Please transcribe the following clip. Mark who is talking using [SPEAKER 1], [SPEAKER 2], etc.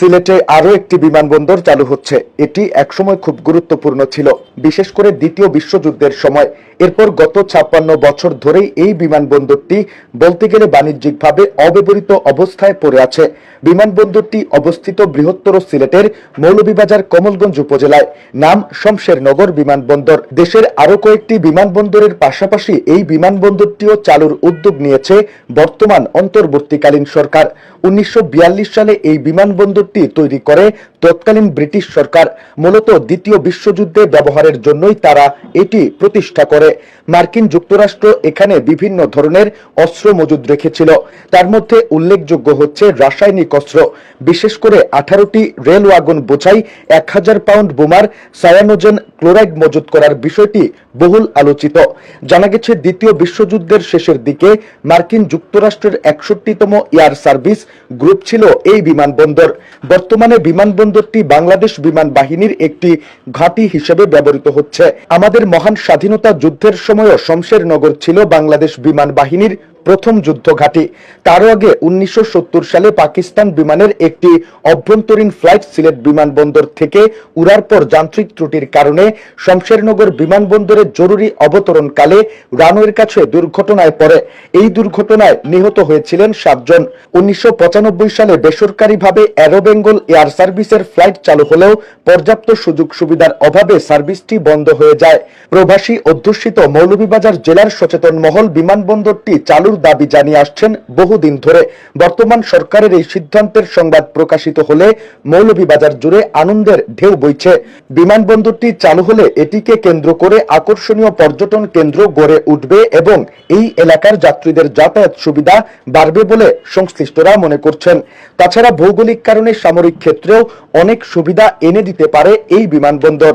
[SPEAKER 1] সিলেটে আরও একটি বিমানবন্দর চালু হচ্ছে। এটি একসময় খুব গুরুত্বপূর্ণ ছিল, বিশেষ করে দ্বিতীয় বিশ্বযুদ্ধের সময়। এরপর গত ছাপ্পান্ন বছর ধরেই এই বিমানবন্দরটি বলতে গেলে বাণিজ্যিকভাবে অব্যবহৃত অবস্থায় পড়ে আছে। বিমানবন্দরটি অবস্থিত বৃহত্তর সিলেটের মৌলভীবাজার কমলগঞ্জ উপজেলায়। নাম শমশেরনগর বিমানবন্দর। দেশের আরও কয়েকটি বিমানবন্দরের পাশাপাশি এই বিমানবন্দরটিও চালুর উদ্যোগ নিয়েছে বর্তমান অন্তর্বর্তীকালীন সরকার। উনিশশো বিয়াল্লিশ সালে এই বিমানবন্দরটি তৈরি করে তৎকালীন ব্রিটিশ সরকার মূলত দ্বিতীয় বিশ্বযুদ্ধে ব্যবহারের জন্যই তারা এটি প্রতিষ্ঠা করে। মার্কিন যুক্তরাষ্ট্র এখানে বিভিন্ন ধরনের অস্ত্র মজুদ রেখেছিল। তার মধ্যে উল্লেখযোগ্য হচ্ছে রাসায়নিক অস্ত্র। বিশেষ করে আঠারোটি রেল ওয়াগন বোঝাই, এক হাজার পাউন্ড বোমার সায়ানোজেন ক্লোরাইড মজুত করার বিষয়টি বহুল আলোচিত। জানা গেছে, দ্বিতীয় বিশ্বযুদ্ধের শেষের দিকে মার্কিন যুক্তরাষ্ট্রের একষট্টিতম এয়ার সার্ভিস গ্রুপ ছিল এই বিমানবন্দর। বর্তমানে বিমানবন্দরটি বাংলাদেশ বিমান বাহিনীর একটি ঘাঁটি হিসেবে ব্যবহৃত হচ্ছে। আমাদের মহান স্বাধীনতা যুদ্ধের সময়ও শমশেরনগর ছিল বাংলাদেশ বিমান বাহিনীর প্রথম যুদ্ধ ঘাঁটি তারও আগে উনিশশো সত্তর সালে পাকিস্তান বিমানের একটি অভ্যন্তরীণ ফ্লাইট সিলেট বিমানবন্দর থেকে উড়ার পর যান্ত্রিক ত্রুটির কারণে শমশেরনগর বিমানবন্দরে জরুরি অবতরণকালে রানওয়ের কাছে দুর্ঘটনায় পড়ে। এই দুর্ঘটনায় নিহত হয়েছিলেন সাতজন। উনিশশো পঁচানব্বই সালে বেসরকারিভাবে অ্যারোবেঙ্গল এয়ার সার্ভিসের ফ্লাইট চালু হলেও পর্যাপ্ত সুযোগ সুবিধার অভাবে সার্ভিসটি বন্ধ হয়ে যায়। প্রবাসী অধ্যুষিত মৌলভীবাজার জেলার সচেতন মহল বিমানবন্দরটি চালুর দাবি জানিয়ে আসছেন, বহুদিন ধরে বর্তমান সরকারের এই সিদ্ধান্তের সংবাদ প্রকাশিত হলে মৌলভীবাজার জুড়ে আনন্দের ঢেউ বইছে। বিমানবন্দরটি চালু হলে এটিকে কেন্দ্র করে আকর্ষণীয় পর্যটন কেন্দ্র গড়ে উঠবে এবং এই এলাকার যাত্রীদের যাতায়াত সুবিধা বাড়বে বলে সংশ্লিষ্টরা মনে করছেন। তাছাড়া ভৌগোলিক কারণে সামরিক ক্ষেত্রেও অনেক সুবিধা এনে দিতে পারে এই বিমানবন্দর।